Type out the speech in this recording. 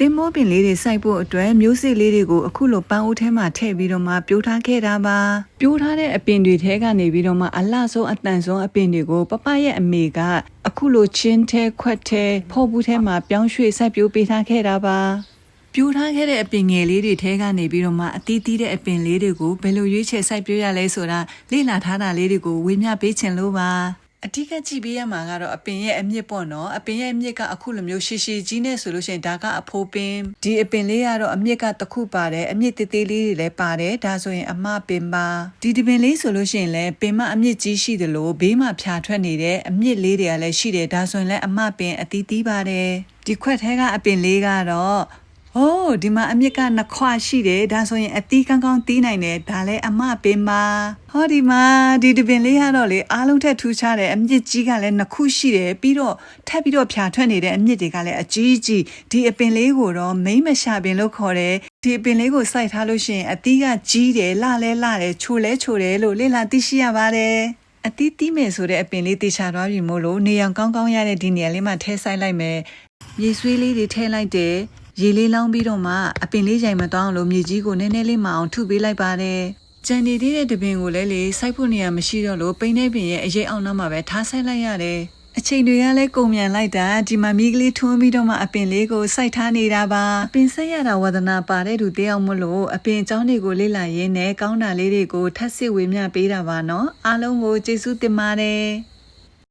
သင်္ဘောပင်လေးတွေစိုက်ဖို့အတွက်မျိုးစေ့လေးတွေကိုအခုလိုပန်းအိုးထဲမှာထည့်ပြီးတော့မှပြိုးထားခဲ့တာပါပြိုးထားတဲ့အပင်တွေထဲကနေပြီးတော့မှအလှဆုံးအတန်ဆုံးအပင်တွေကိုပပရဲ့အမေကအခုလိုချင်းထဲခွက်ထဲဖော်ဘူးထဲမှာပြောင်းရွှေ့စိုက်ပျိုးပေးထားခဲ့တာပါပြိုထားခဲ့တဲ့အပင်ငယ်လေးတွေထဲကနေပြီးတော့မှအတီးတီးတဲ့အပင်လေးတွေကိုဘယ်လိုရွေးချယ်စိုက်ပျိုးရလဲဆိုတာလေ့လာထားတာလေးတွေကိုဝေမျှပေးချင်လို့ပါ အဓိကကြည့်ပေးရမှာကတော့အပင်ရဲ့အမြင့်ပေါ့နော်အပင်ရဲ့အမြင့်ကအခုလိုမျိုးရှည်ရှည်ကြီးနေဆိုလို့ရှိရင်ဒါကအဖိုးပင်ဒီအပင်လေးကတော့အမြင့်ကတစ်ခုပါတယ်အမြင့်သေးသေးလေးတွေလည်းပါတယ်ဒါဆိုရင်အမပင်ပါဒီဒီပင်လေးဆိုလို့ရှိရင်လည်းပင်မအမြင့်ကြီးရှိတယ်လို့ဘေးမှာဖြာထွက်နေတဲ့အမြင့်လေးတွေကလည်းရှိတယ်ဒါဆိုရင်လည်းအမပင်အတီးတီးပါတယ်ဒီခွက်ထဲကအပင်လေးကတော့။ အိုးဒီမှာအမြစ်ကနှစ်ခွရှိတယ်ဒါဆိုရင်အသီးကောင်းကောင်းတီးနိုင်တယ်ဒါလည်းအမပင်ပါ။ဟောဒီမှာဒီတပင်လေးကတော့လေအားလုံးထက်ထူးခြားတယ်အမြစ်ကြီးကလည်းနှစ်ခုရှိတယ်ပြီးတော့ထပ်ပြီးတော့ဖြာထွက်နေတဲ့အမြစ်တွေကလည်းအကြီးကြီးဒီအပင်လေးကိုတော့မိမ့်မရှာပင်လို့ခေါ်တယ်ဒီအပင်လေးကိုစိုက်ထားလို့ရှိရင်အသီးကကြီးတယ်လှလဲလှတယ်ချိုလဲချိုတယ်လို့လေ့လာသိရှိရပါတယ်။အတီးတီးမယ်ဆိုတဲ့အပင်လေးတေချာသွားပြီမို့လို့နေအောင်ကောင်းကောင်းရတဲ့ဒီနေရာလေးမှာထဲဆိုင်လိုက်မယ်မြေဆွေးလေးတွေထဲလိုက်တယ် ရေလေးလောင်းပြီးတော့မှအပင်လေးရိုင်မသွားအောင်လို့မြေကြီးကိုနည်းနည်းလေးမအောင်ထုပေးလိုက်ပါတယ်ကြံနေသေးတဲ့တပင်ကိုလည်းလေစိုက်ဖို့နေရာမရှိတော့လို့ပိန်းတဲ့ပင်ရဲ့အရေးအောင်နောက်မှာပဲထားဆိုင်လိုက်ရတယ်အချိန်တွေကလည်းကုန်မြန်လိုက်တာဒီမှာမိကလေးထွန်းပြီးတော့မှအပင်လေးကိုစိုက်ထားနေတာပါအပင်ဆက်ရတာဝဒနာပါတဲ့သူတယောက်မလို့အပင်အကြောင်းတွေကိုလေ့လာရင်းနဲ့ကောင်းတာလေးတွေကိုထပ်စစ်ဝေမျှပေးတာပါနော်အားလုံးကိုကျေးဇူးတင်ပါတယ်